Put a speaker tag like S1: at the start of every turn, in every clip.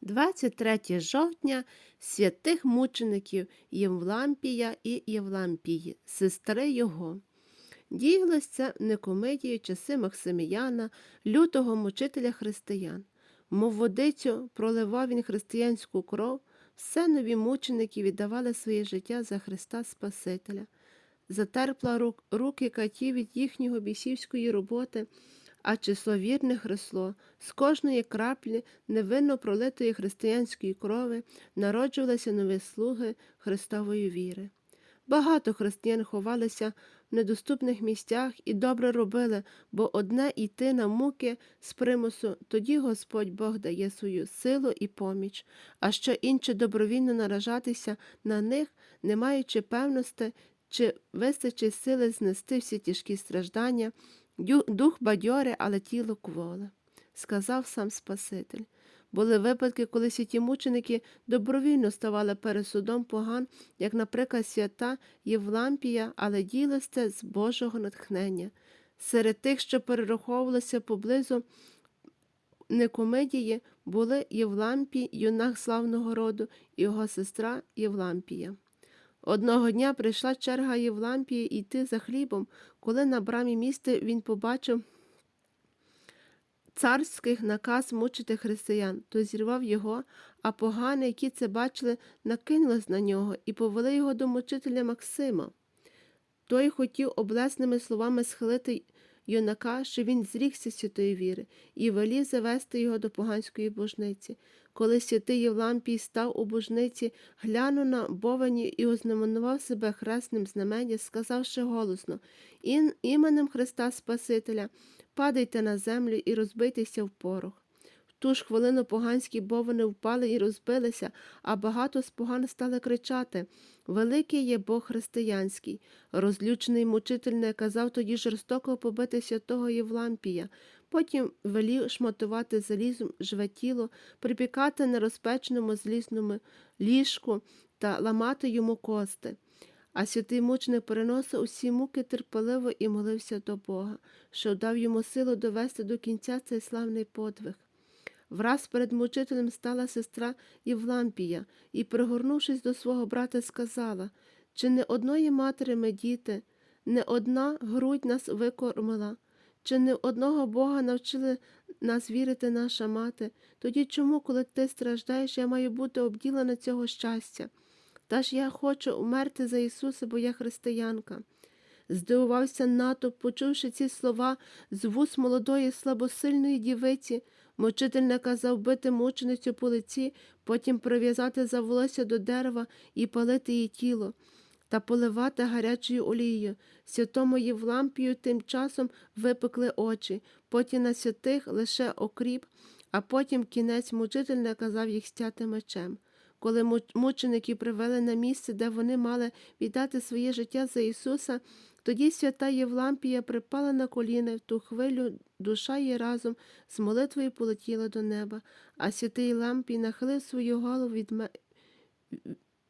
S1: 23 жовтня святих мучеників Євлампія і Євлампії, сестри його. В Никомедії часи Максиміяна, лютого мучителя християн. Мов водицю проливав він християнську кров, все нові мученики віддавали своє життя за Христа Спасителя. Затерпла рук, руки катів від їхнього бісівської роботи, а число вірних росло. З кожної краплі невинно пролитої християнської крови народжувалися нові слуги Христової віри. Багато християн ховалися в недоступних місцях і добре робили, бо одне йти на муки з примусу, тоді Господь Бог дає свою силу і поміч, а що інше добровільно наражатися на них, не маючи певності, чи вистачить сили знести всі тяжкі страждання, дух бадьоре, але тіло кволе, сказав сам Спаситель. Були випадки, коли святі мученики добровільно ставали перед судом поган, як, наприклад, свята Євлампія, але ділось це з Божого натхнення. Серед тих, що перераховувалися поблизу Никомедії, були Євлампій, юнак славного роду, і його сестра Євлампія. Одного дня прийшла черга Євлампії йти за хлібом, коли на брамі міста він побачив царських наказ мучити християн, то зірвав його, а погани, які це бачили, накинулись на нього і повели його до мучителя Максима. Той хотів облесними словами схилити юнака, що він зрікся святої віри, і велів завести його до поганської божниці. Коли святий Євлампій став у божниці, глянув на бовані і ознаменував себе хресним знаменням, сказавши голосно «Ін- іменем Христа Спасителя, падайте на землю і розбийтеся в порох. Ту ж хвилину поганські бовини впали і розбилися, а багато з поган стали кричати Великий є Бог християнський. Розлючений мучитель не казав тоді жорстоко побити святого Євлампія, потім велів шматувати залізом живе тіло, припікати на розпеченому злісному ліжку та ламати йому кости. А святий мученик переносив усі муки терпеливо і молився до Бога, що дав йому силу довести до кінця цей славний подвиг. Враз перед мучителем стала сестра Євлампія і, пригорнувшись до свого брата, сказала чи не одної матері ми діти, не одна грудь нас викормила, чи не одного Бога навчили нас вірити наша мати, тоді чому, коли ти страждаєш, я маю бути обділена цього щастя? Та ж я хочу умерти за Ісуса, бо я християнка. Здивувався натовп, почувши ці слова з вуст молодої слабосильної дівиці. Мучитель наказав бити мученицю по лиці, потім прив'язати за волосся до дерева і палити її тіло та поливати гарячою олією. Святому Євлампію тим часом випекли очі, потім на святих лише окріп, а потім кінець мучитель наказав їх стяти мечем. Коли муч- мученики привели на місце, де вони мали віддати своє життя за Ісуса, тоді свята Євлампія припала на коліна в ту хвилю, душа її разом з молитвою полетіла до неба, а святий Євлампій нахилив свою голову від ме-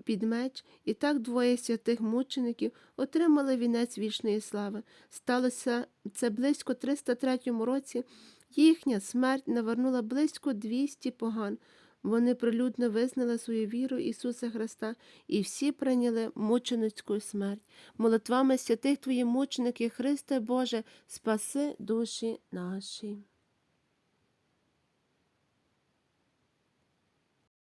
S1: під меч, і так двоє святих мучеників отримали вінець вічної слави. Сталося це близько 303 році. Їхня смерть навернула близько 200 поган. Вони прилюдно визнали свою віру Ісуса Христа і всі прийняли мученицьку смерть. Молитвами святих Твоїх мучеників, Христе Боже, спаси душі наші.